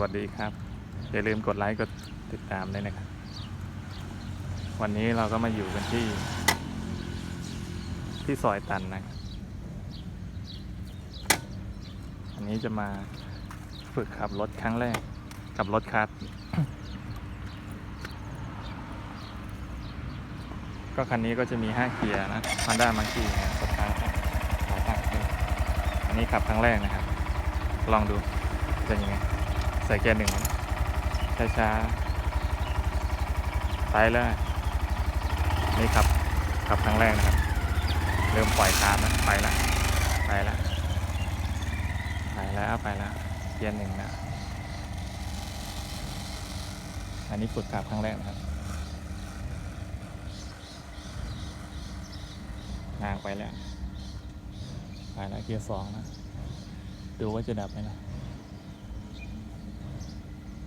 วัสดีครับ อย่าลืมกดไลค์กดติดตามด้วยนะครับ วันนี้เราก็มาอยู่กันที่ ที่ซอยตันนะครับอันนี้จะมาฝึกขับรถครั้งแรก กับรถคัสก็คันนี้ก็จะมี 5 เกียร์นะ Honda Monkey นะสตาร์ทขาตั้งอันนี้ขับครั้งแรกนะครับ ลองดูเป็นยังไง ใส่เกียร์หนึ่งช้าๆไปเลยนี่ครับขับครั้งแรกนะครับ เริ่มปล่อยคาร์แล้วไปแล้วไปแล้วไปแล้วไปแล้วเกียร์หนึ่งนะอันนี้ฝึกขับครั้งแรกนะครับนางไปแล้วไปแล้วเกียร์สองนะดูว่าจะดับไหมนะ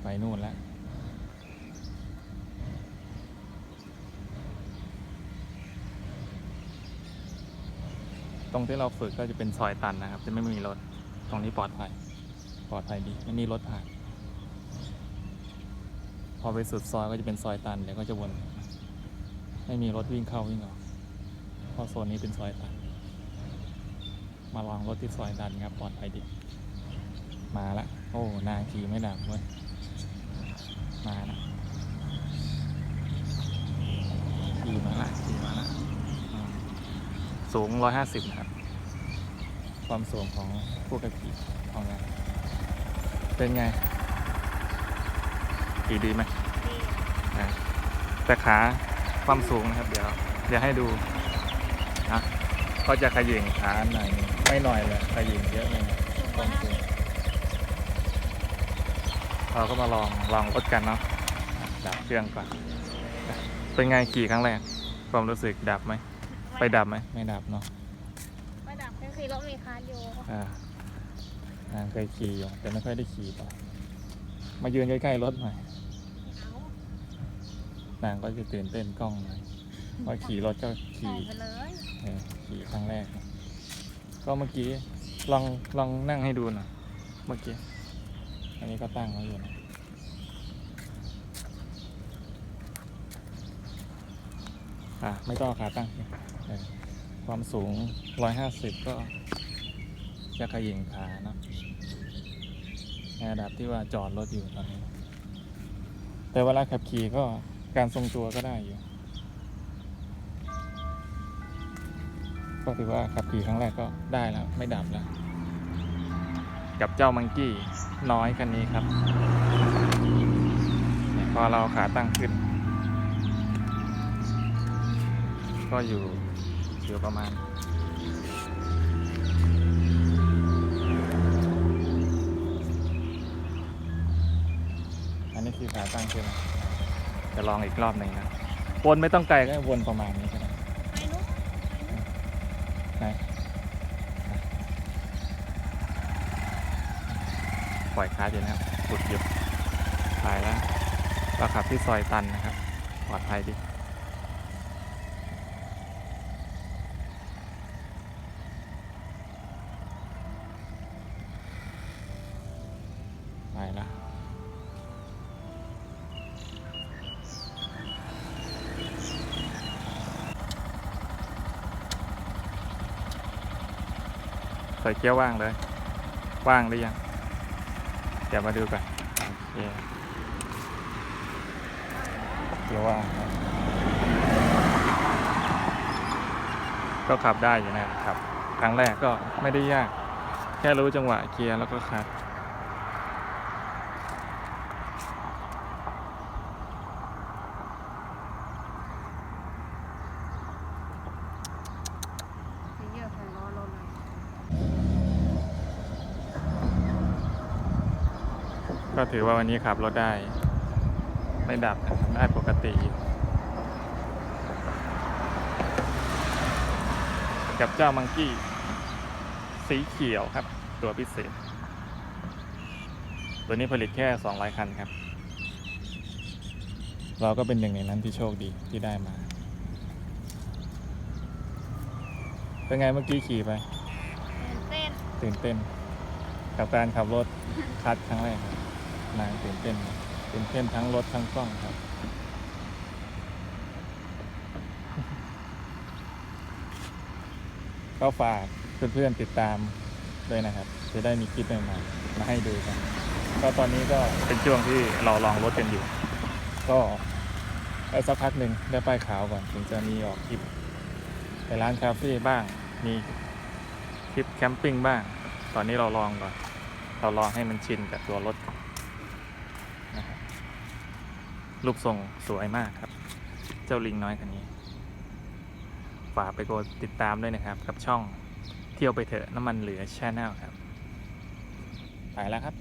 ไปนู่นแล้วตรงที่เราฝึกก็จะเป็นซอยตันนะครับ จะไม่มีรถ ตรงนี้ปลอดภัย ปลอดภัยดีไม่มีรถผ่าน พอไปสุดซอยก็จะเป็นซอยตันเดี๋ยวก็จะวน ไม่มีรถวิ่งเข้าวิ่งออกเพราะโซนนี้เป็นซอยตัน มาลองรถที่ซอยตันครับปลอดภัยดี มาละ โอ้ นางขี่ไม่ดับเว้ย มาละขี่มาละขี่มาละอืมสูงร้อยห้าสิบนะครับ ความสูงของผู้ขับขี่ของงานเป็นไงขี่ดีไหมอะแต่ขาความสูงนะครับ เดี๋ยวเดี๋ยวให้ดูนะก็จะขย่งขาหน่อยนึงไม่หน่อยเลยขย่งเยอะเลยนะความสูง เราก็มาลองลองรถกันเนาะดับเครื่องก่อนเป็นไงขี่ครั้งแรกความรู้สึกดับไหมไปดับไหมไม่ดับเนาะไม่ดับก็คือรถมีคาร์ดอยู่อ่านางเคยขี่อยู่แต่ไม่ค่อยได้ขี่ต่อมายืนใกล้ๆรถหน่อยเอานางก็จะตื่นเต้นกล้องหน่อยเพราะขี่รถก็ใส่ขี่ไปเลยเออขี่ครั้งแรก ก็เมื่อกี้ลองลองนั่งให้ดูหน่อยเมื่อกี้ อันนี้ก็ตั้งไว้อยู่นะ อะไม่ต้องขาตั้ง ความสูง 150 ก็จะขยิงขาเนะในระดับที่ว่าจอดรถอยู่ตอนนี้ แต่เวลาขับขี่ก็การทรงตัวก็ได้อยู่ ก็ถือว่าขับขี่ครั้งแรกก็ได้แล้ว ไม่ดับแล้ว กับเจ้ามังกี้น้อยคันนี้ครับ พอเราขาตั้งขึ้น ก็อยู่อยู่ประมาณอันนี้คือขาตั้งขึ้นนะจะลองอีกรอบหนึ่งนะวนไม่ต้องไกลก็วนประมาณนี้ก็ได้ไปนุ๊กไหนปล่อยคาร์ดอยู่นะครับขุดอยู่ตายแล้วเราขับที่ซอยตันนะครับ ปลอดภัยดี ส่เกียร์ว่างเลย ว่างหรือยัง เดี๋ยวมาดูกันโอเคเกียร์ว่าง ก็ขับได้อยู่นะครับ ครั้งแรกก็ไม่ได้ยาก แค่รู้จังหวะเกียร์แล้วก็ขับตช์ เยอะของล้อรถเลย ก็ถือว่าวันนี้ขับรถได้ ไม่ดับนะครับได้ปกติอยู่กับเจ้ามังกี้ สีเขียวครับ ตัวพิเศษ ตัวนี้ผลิตแค่ 200 คันครับ เราก็เป็นหนึ่งในนั้นที่โชคดีที่ได้มา เป็นไงเมื่อกี้ขี่ไป ตื่นเต้น ตื่นเต้น กับการขับรถคัดครั้งแรก นางตื่นเต้นตื่นเต้นทั้งรถทั้งกล้องครับ ก็ฝากเพื่อนๆติดตามด้วยนะครับ จะได้มีคลิปใหม่ๆมาให้ดูกัน ก็ตอนนี้ก็เป็นช่วงที่เราลองรถกันอยู่ ก็ไปสักพักหนึ่งได้ป้ายขาวก่อน ถึงจะมีออกคลิป ไปร้านคาเฟ่บ้าง มีคลิปแคมปิ้งบ้าง ตอนนี้เราลองก่อน เราลองให้มันชินกับตัวรถก่อน รูปทรงสวยมากครับ เจ้าลิงน้อยคันนี้ ฝากไปกดติดตามด้วยนะครับ กับช่องเที่ยวไปเถอะน้ำมันเหลือชแนลครับ ไปแล้วครับ